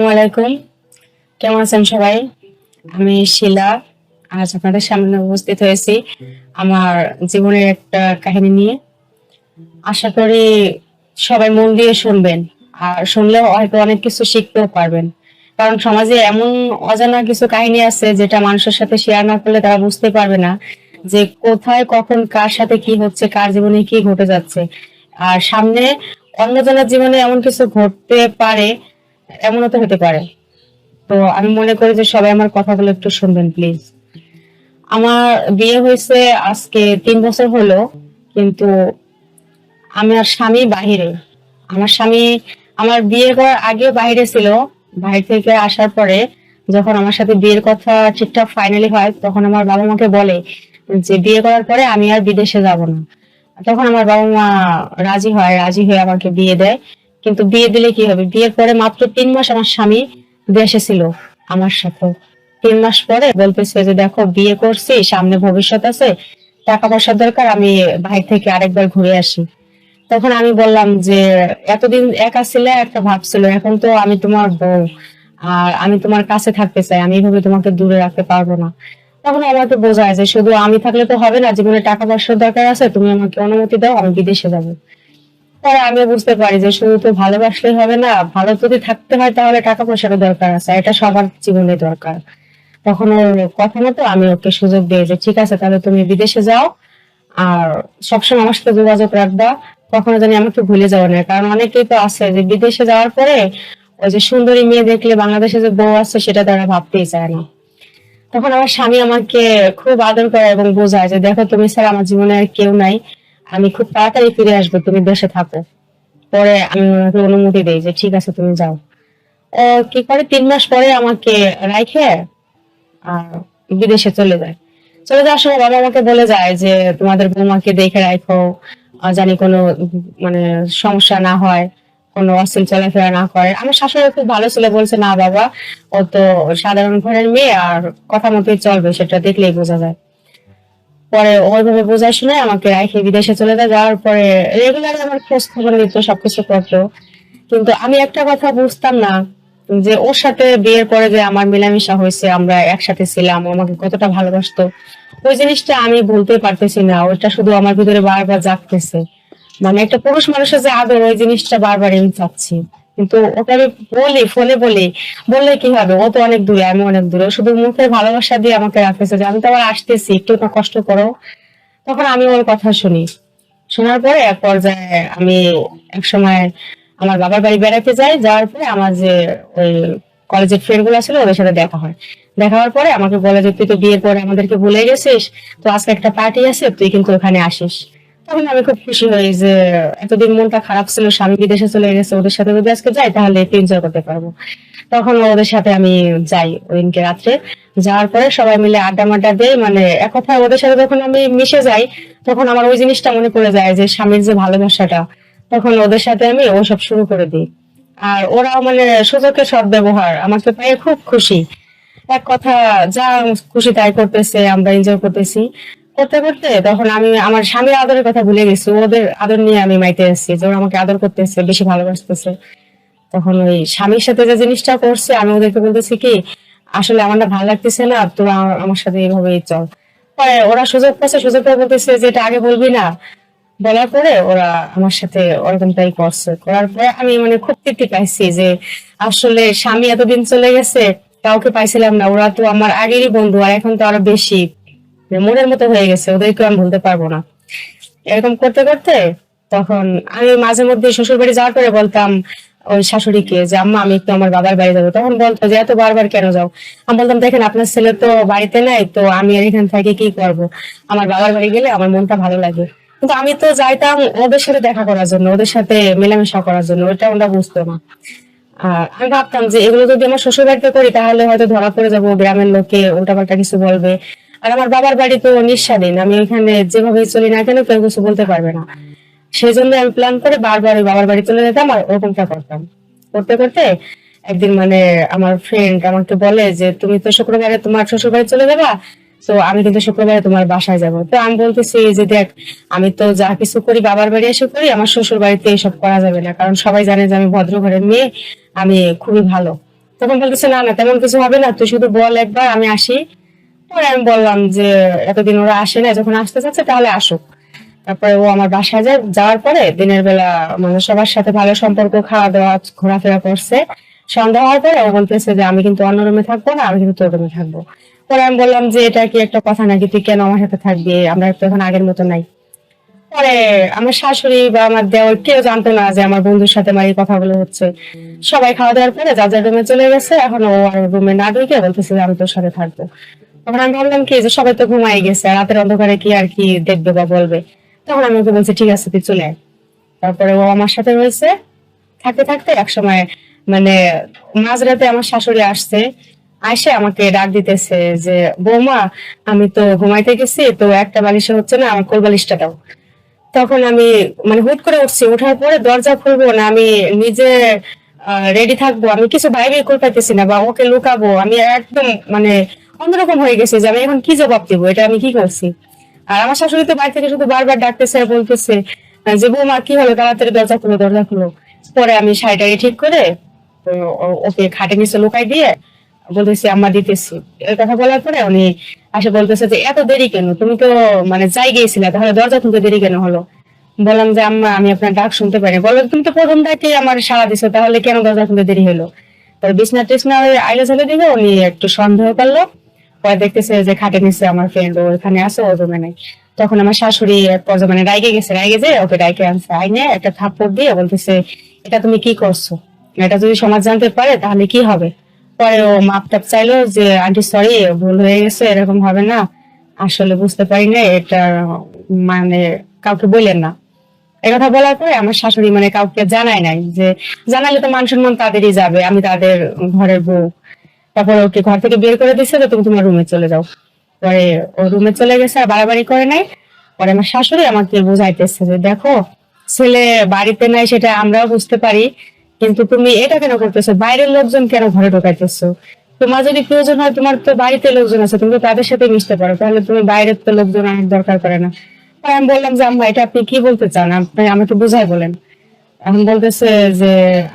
আসসালামাইকুম কেমন আছেন সবাই? আমি শিলা। আজ আপনাদের সামনে উপস্থিত হয়েছি আমার জীবনের একটা কাহিনী নিয়ে। আশা করি সবাই মন দিয়ে শুনবেন, আর শুনলেও হয়তো অনেক কিছু শিখতেও পারবেন। কারণ সমাজে এমন অজানা কিছু কাহিনী আছে যেটা মানুষের সাথে শেয়ার না করলে তারা বুঝতে পারবে না যে কোথায়, কখন, কার সাথে কি হচ্ছে, কার জীবনে কি ঘটে যাচ্ছে। আর সামনে অন্যজনের জীবনে এমন কিছু ঘটতে পারে এমনও তো হতে পারে। তো আমি মনে করি যে সবাই আমার কথাগুলো একটু শুনবেন প্লিজ আমার বিয়ে হয়েছে আজকে তিন বছর হলো, কিন্তু আমার স্বামী বাহিরে। আমার স্বামী আমার বিয়ে করার আগে বাইরে ছিল। বাইরে থেকে আসার পরে যখন আমার সাথে বিয়ের কথা ঠিকঠাক ফাইনালি হয়, তখন আমার বাবা মাকে বলে যে বিয়ে করার পরে আমি আর বিদেশে যাব না। তখন আমার বাবা মা রাজি হয়, রাজি হয়ে আমাকে বিয়ে দেয়। কিন্তু বিয়ে দিলে কি হবে? বিয়ের পরে মাত্র তিন মাস আমার স্বামী দেশে ছিল, আমার সাথে। তিন মাস পরে বলতেছে যে, দেখো, বিয়ে করছি, সামনে ভবিষ্যৎ আছে টাকা পয়সার দরকার, আমি বাইরে থেকে আরেকবার ঘুরে আসি। তখন আমি বললাম যে, এতদিন একা ছিলে, একটা ভাব ছিল, এখন তো আমি তোমার বউ, আর আমি তোমার কাছে থাকতে চাই, আমি এভাবে তোমাকে দূরে রাখতে পারব না। তখন আমাকে বোঝায় যে, শুধু আমি থাকলে তো হবে না, জীবনে টাকা পয়সার দরকার আছে, তুমি আমাকে অনুমতি দাও, আমি বিদেশে যাব। পরে আমি বুঝতে পারি যে শুধু তো ভালোবাসলেই হবে না, ভালো যদি থাকতে হয় তাহলে টাকা পয়সারও দরকার আছে, এটা সবার জীবনে দরকার। তখন ওর কথা মতো আমি ওকে সুযোগ দিই যে, ঠিক আছে, তাহলে তুমি বিদেশে যাও আর সবসময় আমার সাথে যোগাযোগ রাখবা। কখনো জানি আমাকে ভুলে যাওয়া না। কারণ অনেকেই তো আছে যে, বিদেশে যাওয়ার পরে ওই যে সুন্দরী মেয়ে দেখলে বাংলাদেশে যে বউ আছে সেটা তারা ভাবতেই চায় না। তখন আমার স্বামী আমাকে খুব আদর করে এবং বোঝায় যে, দেখো, তুমি স্যার আমার জীবনে আর কেউ নাই। আমি খুব তাড়াতাড়ি ফিরে আসব, তুমি দেশে থাকো। পরে আমি ওনাকে অনুমতি দেই যে ঠিক আছে, তুমি যাও। ও, কি করে? তিন মাস পরে আমাকে রাইখে আর বিদেশে চলে যায়। চলে যাওয়ার সময় বাবা আমাকে বলে যায় যে, তোমাদের বৌমাকে দেখে রাখো জানি কোনো মানে সমস্যা না হয়, কোনো অশ্লীল চলাফেরা না করে। আমার শাশুড়ি খুব ভালো ছিল বলছে, না বাবা, ও তো সাধারণ ঘরের মেয়ে আর কথা মতোই চলবে, সেটা দেখলেই বোঝা যায়। পরে ওইভাবে বোঝায় শুনে আমাকে রাখে বিদেশে চলে যায়। যাওয়ার পরে রেগুলার আমার খোঁজ খবর নিত, সবকিছু করতো। কিন্তু আমি একটা কথা বুঝতাম না, যে ওর সাথে বিয়ের পরে যে আমার মেলামেশা হয়েছে, আমরা একসাথে ছিলাম আমাকে কতটা ভালোবাসতো। ওই জিনিসটা আমি ভুলতে পারতেছি না, ওইটা শুধু আমার ভিতরে বারবার জাগতেছে। মানে একটা পুরুষ মানুষের যে আদর, ওই জিনিসটা বারবার আমি চাচ্ছি। কিন্তু ওকে আমি বলি, ফোনে বলি। বললে কি হবে? ও তো অনেক দূরে, আমি অনেক দূরে। শুধু মুখের ভালোবাসা দিয়ে আমাকে রাখতেছে যে, আমি তো আবার আসতেছি, একটু না কষ্ট করো। তখন আমি ওর কথা শুনি। শোনার পরে এক পর্যায়ে আমি এক সময় আমার বাবার বাড়ি বেড়াতে যাই, যাওয়ার পরে আমার যে ওই কলেজের ফ্রেন্ডগুলো ছিল, ওদের সাথে দেখা হয়। দেখা হওয়ার পরে আমাকে বলে যে, তুই তো বিয়ের পরে আমাদেরকে ভুলে গেছিস, তো আজকে একটা পার্টি আছে, তুই কিন্তু ওখানে আসিস। তখন আমি খুব খুশি হই যে এতদিন মনটা খারাপ ছিল, স্বামী বিদেশে চলে গেছে, ওদের সাথে যদি আজকে যাই তাহলে একটু এনজয় করতে পারব। তখন ওদের সাথে আমি যাই ওইদিনকে রাত্রে। যাওয়ার পরে সবাই মিলে আড্ডা মাড্ডা দেই মানে এক কথা ওদের সাথে যখন আমি মিশে যাই, তখন আমার ওই জিনিসটা মনে পড়ে যায় যে স্বামীর যে ভালোবাসাটা, তখন ওদের সাথে আমি ওসব শুরু করে দিই। আর ওরা মানে সুযোগের সৎ ব্যবহার আমাকে পেয়ে খুব খুশি। এক কথা, যা খুশি তাই করতেছে, আমরা এনজয় করতেছি। করতে করতে তখন আমি আমার স্বামীর আদরের কথা ভুলে গেছি। ওদের আদর নিয়ে আমি মাইতে আসছি যে ওরা আমাকে আদর করতেছে, বেশি ভালোবাসতেছে। তখন ওই স্বামীর সাথে যে জিনিসটা করছে, আমি ওদেরকে বলতেছি কি, আসলে আমার না ভালো লাগতেছে না, তোরা আমার- সাথে এইভাবেই চল। পরে ওরা সুযোগ পাচ্ছে সুযোগ পেয়ে বলতেছে যে, এটা আগে বলবি না। বলার পরে ওরা আমার সাথে ওরকমটাই করছে। করার পরে আমি মানে খুব তৃপ্তি পাইছি যে, আসলে স্বামী এতদিন চলে গেছে, কাউকে পাইছিলাম না। ওরা তো আমার আগেরই বন্ধু, আর এখন তো আরও বেশি। মনের মতো হয়ে গেছে ওদেরকে আমি ভুলতে পারব না। এরকম করতে করতে তখন আমি মাঝে মধ্যে শ্বশুর বাড়ি যাওয়ার পরে বলতাম ওই শাশুড়িকে যে, আম্মা, আমি একটু আমার বাবার বাড়ি যাব। তখন বলতো যে, এত বারবার কেন যাও? আমি বলতাম, দেখেন, আপনার ছেলে তো বাড়িতে নাই, তো আমি এখান থেকে কি করব? আমার বাবার বাড়ি গেলে আমার মনটা ভালো লাগে। কিন্তু আমি তো যাইতাম ওদের সাথে দেখা করার জন্য, ওদের সাথে মেলামেশা করার জন্য ওটা ওরা বুঝতো না। আর আমি ভাবতাম যে, এগুলো যদি আমার শ্বশুর বাড়িতে করি, তাহলে হয়তো ধরা পড়ে যাব, গ্রামের লোকে উল্টাপাল্টা কিছু বলবে। আর আমার বাবার বাড়ি তো নিঃস্বাধীন। আমি ওইখানে যেভাবে চলি না কেন কেউ কিছু বলতে পারবে না। সেই জন্য আমি প্ল্যান করে বারবার ওই বাবার বাড়ি চলে যেতাম আর ওরকমটা করতাম। করতে করতে একদিন মানে আমার ফ্রেন্ড আমাকে বলে যে, তুমি তো শুক্রবারে তোমার শ্বশুর বাড়ি চলে যাবা, তো আমি কিন্তু শুক্রবারে তোমার বাসায় যাব। তো আমি বলতেছি যে দেখ, আমি তো যা কিছু করি, বাবার বাড়ি এসে করি, আমার শ্বশুর বাড়িতে এসব করা যাবে না। কারণ সবাই জানে যে আমি ভদ্র ঘরের মেয়ে, আমি খুবই ভালো। তখন বলতেছে, না না, তেমন কিছু হবে না, তুই শুধু বল একবার, আমি আসি। পরে আমি বললাম যে, এতদিন ওরা আসে না যখন আসতে চাচ্ছে তাহলে আসুক। তারপরে ও আমার বাসায় যায়, যাওয়ার পরে দিনের বেলা মানে সবার সাথে ভালো সম্পর্ক খাওয়া দাওয়া ঘোরাফেরা করছে। সন্ধ্যা হওয়ার পরে ও বলতেছে যে, আমি কিন্তু অন্য রুমে থাকব না, আমি কিন্তু তোর রুমে থাকব। পরে আমি বললাম যে, এটা কি একটা কথা নাকি? তুই কেন আমার সাথে থাকবি? আমরা তো এখন আগের মতো নাই। পরে আমার শাশুড়ি বা আমার দেওয়ার কেউ জানতো না যে আমার বন্ধুর সাথে আমার এই কথাগুলো হচ্ছে। সবাই খাওয়া দাওয়ার পরে যার যার রুমে চলে গেছে, এখন ও আর রুমে না ঢুকে বলতেছে যে, আমি তোর সাথে থাকব। তখন আমি ভাবলাম কি, যে সবাই তো ঘুমাই গেছে রাতের অন্ধকারে কি আর কি দেখবে বা বলবে? তখন আমি ওকে বলছি, ঠিক আছে, তুই চলে তারপরে ও আমার সাথে রয়েছে। থাকতে থাকতে এক সময় মানে মাঝরাতে আমার শাশুড়ি আসছে আসে আমাকে ডাক দিতেছে যে, বৌমা, আমি তো ঘুমাইতে গেছি, তো একটা বালিশে হচ্ছে না, আমার কোল বালিশটা দাও। তখন আমি মানে হুট করে উঠছি। ওঠার পরে দরজা খুলবো না, আমি নিজে রেডি থাকব, আমি কিছু বাইরে করে পাইতেছি না, বা ওকে লুকাবো, আমি একদম মানে অন্যরকম হয়ে গেছে যে আমি এখন কি জবাব দেবো? এটা আমি কি করছি? আর আমার শাশুড়ি তো বাড়ি থেকে শুধু বারবার ডাকতেছে আর বলতেছে যে বৌমা, কি হলো? তাড়াতাড়ি দরজা খুলো দরজা খুলো। পরে আমি শাড়িটারি ঠিক করে ওকে খাটে নিচে লুকাই দিয়ে বলতেছি, আম্মা, দিতেছি। এই কথা বলার পরে উনি আসে বলতেছে যে, এত দেরি কেন? তুমি তো মানে যাই গিয়েছিলে, তাহলে দরজা খুলতে দেরি কেন হলো? বললাম যে, আম্মা, আমি আপনার ডাক শুনতে পারি। বললাম তুমি তো প্রথম ডাকে আমার সাড়া দিছো, তাহলে কেন দরজা খুলতে দেরি হলো? পরে বিছনা টিছনা আইলে চলে দিকে উনি একটু সন্দেহ করল। পরে দেখতেছে যে খাটে নিচে আমার ফ্রেন্ড ও এখানে আছে, ও রুমে নেই। তখন আমার শাশুড়ি এক পর্যায়ে মানে রাইগে গেছে, রাইগে যে ওকে ডাইকে আনছে। আইনে একটা থাপ্পড় দিয়ে বলতেছে, এটা তুমি কি করছ? এটা যদি সমাজ জানতে পারে তাহলে কি হবে? পরে ও মাপ টাপ চাইলো যে, আন্টি সরি ভুল হয়ে গেছে, এরকম হবে না। আসলে বুঝতে পারি না এটা মানে কাউকে বললেন না। এই কথা বলার পরে আমার শাশুড়ি মানে কাউকে জানায় নাই যে, জানালে তো মান সম্মান তাদেরই যাবে, আমি তাদের ঘরের বউ। তারপর ওকে ঘর থেকে বের করে দিচ্ছে তো তুমি তোমার রুমে চলে যাও। পরে ও রুমে চলে গেছে, আর বাড়াবাড়ি করে নাই। পরে আমার শাশুড়ি আমাকে বোঝাইতেছে যে, দেখো, ছেলে বাড়িতে নাই সেটা আমরাও বুঝতে পারি, কিন্তু তুমি এটা কেন করতেছো? বাইরের লোকজন কেন ঘরে ঢোকাইতেছো? তোমার যদি প্রয়োজন হয়, তোমার তো বাড়িতে লোকজন আছে, তুমি তো তাদের সাথে মিশতে পারো। তাহলে তুমি বাইরের তো লোকজন অনেক দরকার করে না। আমি বললাম যে, আম্মা, এটা আপনি কি বলতে চান? আপনি আমাকে বুঝাই বলেন। এখন বলতেছে যে,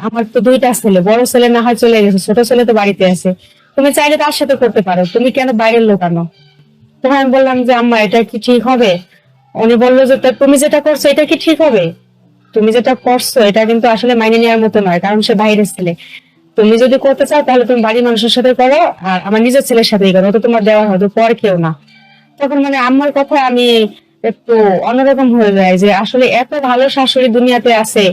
আমার তো দুইটা ছেলে, বড় ছেলে না হয় চলে গেছে, ছোট ছেলে তো বাড়িতে আছে। তুমি চাইলে তার সাথে করতে পারো, তুমি কেন বাইরের লোক আনো? তখন আমি বললাম যে, আম্মা, এটা কি ঠিক হবে? উনি বলল যে তুমি যেটা করছ, এটা কি ঠিক হবে? তুমি যেটা করছ, এটা কিন্তু আসলে মাইনে নেওয়ার মতো নয়, কারণ সে বাইরের ছেলে। তুমি যদি করতে চাও, তাহলে তুমি বাড়ির মানুষের সাথে করো, আর আমার নিজের ছেলের সাথেই করো তোমার দেওয়া হয়তো পর কেউ না। তখন মানে আম্মার কথা আমি একটু অন্যরকম হয়ে যায় যে আসলে এত ভালো শাশুড়ি দুনিয়াতে আছে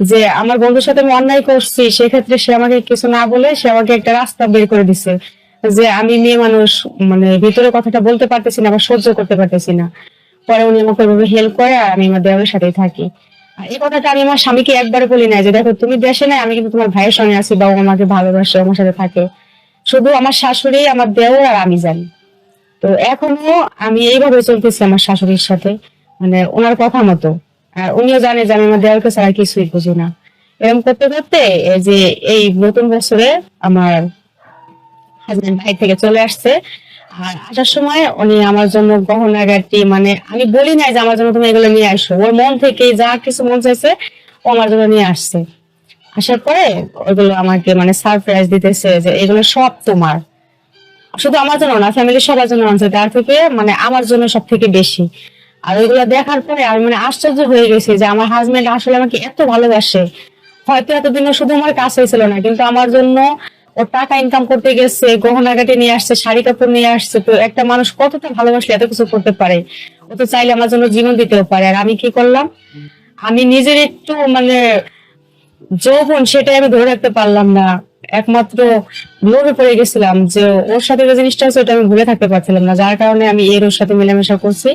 যে আমার বন্ধুর সাথে আমি অন্যায় করছি, সেক্ষেত্রে সে আমাকে কিছু না বলে সে আমাকে একটা রাস্তা বের করে দিছে যে আমি মেয়ে মানুষ মানে ভিতরে কথাটা বলতে পারতেছি না বা সহ্য করতে পারতেছি না। পরে উনি আমাকে ওইভাবে হেল্প করে আর আমি আমার দেওয়ার সাথেই থাকি। এই কথাটা আমি আমার স্বামীকে একবারে বলি না যে, দেখো, তুমি দেশে নাই, আমি কিন্তু তোমার ভাইয়ের সঙ্গে আছি বা ও আমাকে ভালোবাসে, আমার সাথে থাকে। শুধু আমার শাশুড়ি, আমার দেওর আর আমি জানি। তো এখনও আমি এইভাবে চলতেছি আমার শাশুড়ির সাথে। মানে ওনার কথা মতো। আর উনিও জানে যে আমি আমার দেওয়ারকে ছাড়া কিছুই বুঝি না। এরকম করতে করতে যে এই নতুন বছরে আমার হাজবেন্ড ভাই থেকে চলে আসছে। আর আসার সময় উনি আমার জন্য গহনাগাটি মানে আমি বলি নাই যে আমার জন্য তুমি এগুলো নিয়ে আসো। ওর মন থেকে যা কিছু মন চাইছে, ও আমার জন্য নিয়ে আসছে। আসার পরে ওইগুলো আমাকে মানে সারপ্রাইজ দিতেছে যে এগুলো সব তোমার। শুধু আমার জন্য না ফ্যামিলির সবার জন্য আনছে। তার থেকে মানে আমার জন্য সব থেকে বেশি। আর ওইগুলো দেখার পরে আমি মানে আশ্চর্য হয়ে গেছি যে আমার হাজবেন্ড আসলে আমাকে এত ভালোবাসে। হয়তো এতদিনও শুধু আমার কাছে ছিল না, কিন্তু আমার জন্য ও টাকা ইনকাম করতে গেছে, গহনাগাটি নিয়ে আসছে, শাড়ি কাপড় নিয়ে আসছে। তো একটা মানুষ কতটা ভালোবাসলে এত কিছু করতে পারে? ও তো চাইলে আমার জন্য জীবন দিতেও পারে। আর আমি কি করলাম? আমি নিজের একটু মানে যৌবন সেটাই আমি ধরে রাখতে পারলাম না। একমাত্র লোভে পড়ে গেছিলাম যে ওর সাথে যে জিনিসটা আছে ওটা আমি ভুলে থাকতে পারছিলাম না, যার কারণে আমি এর ওর সাথে মেলামেশা করছি।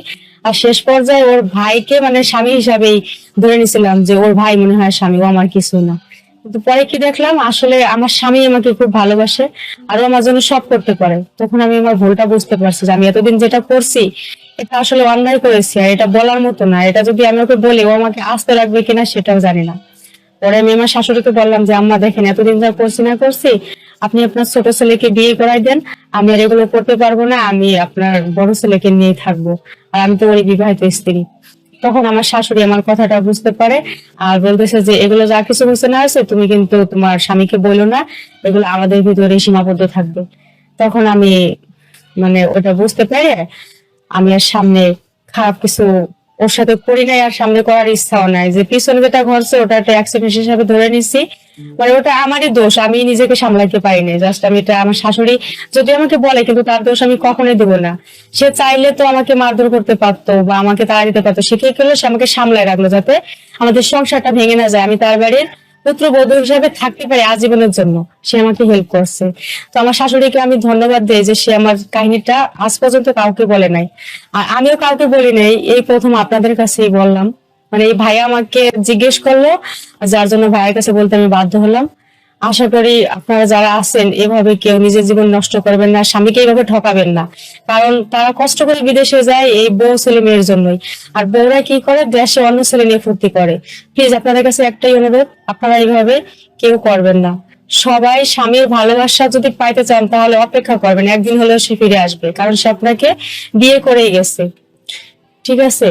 আর শেষ পর্যায়ে ওর ভাইকে মানে স্বামী হিসাবেই ধরে নিছিলাম যে ওর ভাই মনে হয় স্বামী, ও আমার কিছু না। কিন্তু পরে কি দেখলাম, আসলে আমার স্বামী আমাকে খুব ভালোবাসে আর ও আমার জন্য সব করতে পারে। তখন আমি আমার ভুলটা বুঝতে পারছি যে আমি এতদিন যেটা করছি, এটা আসলে অন্যায় করেছি আর এটা বলার মতো না। এটা যদি আমি ওকে বলি, ও আমাকে আসতে রাখবে কিনা সেটাও জানি না। পরে আমি আমার শাশুড়িকে বললাম যে, আম্মা, দেখেন, এতদিন যা করছি না করছি, আপনি আপনার ছোট ছেলেকে বিয়ে করাই দেন। আমি আর এগুলো করতে পারব না, আমি আপনার বড় ছেলেকে নিয়ে থাকব। আর আমি তো ওই বিবাহিত স্ত্রী। তখন আমার শাশুড়ি আমার কথাটা বুঝতে পারে আর বলতেছে যে, এগুলো যা কিছু হচ্ছে না আছে, তুমি কিন্তু তোমার স্বামীকে বলো না, এগুলো আমাদের ভিতরে সীমাবদ্ধ থাকবে। তখন আমি মানে ওটা বুঝতে পেরে আমি আর সামনে খারাপ কিছু ওর সাথে করি নাই আর সামনে করার ইচ্ছাও নাই। যে পিছনে যেটা ঘটছে ওটা একটা অ্যাক্সিডেন্ট হিসাবে ধরে নিছি। মানে ওটা আমারই দোষ, আমি নিজেকে সামলাতে পারিনি জাস্ট আমি এটা আমার শাশুড়ি যদি আমাকে বলে, কিন্তু তার দোষ আমি কখনোই দেবো না। সে চাইলে তো আমাকে মারধর করতে পারতো বা আমাকে তাড়া দিতে পারতো। সে কি করল? সে আমাকে সামলায় রাখল যাতে আমাদের সংসারটা ভেঙে না যায়। আমি তার বাড়ির পুত্রবধূ হিসাবে থাকতে পারে আজীবনের জন্য। সে আমাকে হেল্প করছে। তো আমার শাশুড়িকে আমি ধন্যবাদ দিই যে সে আমার কাহিনীটা আজ পর্যন্ত কাউকে বলে নাই। আর আমিও কাউকে বলি নাই, এই প্রথম আপনাদের কাছেই বললাম। মানে এই ভাইয়া আমাকে জিজ্ঞেস করল, যার জন্য ভাইয়ের কাছে বলতে আমি বাধ্য হলাম। আশা করি আপনারা যারা আছেন, এভাবে কেউ নিজের জীবন নষ্ট করবেন না, স্বামীকে এইভাবে ঠকাবেন না। কারণ তারা কষ্ট করে বিদেশে যায় এই বউ ছেলে মেয়ের জন্যই। আর বউরা কি করে? দেশে অন্য ছেলে নিয়ে ফুর্তি করে। প্লিজ আপনাদের কাছে একটাই অনুরোধ, আপনারা এইভাবে কেউ করবেন না। সবাই স্বামীর ভালোবাসা যদি পাইতে চান, তাহলে অপেক্ষা করবেন। একদিন হলেও সে ফিরে আসবে, কারণ সে আপনাকে বিয়ে করেই গেছে। ঠিক আছে?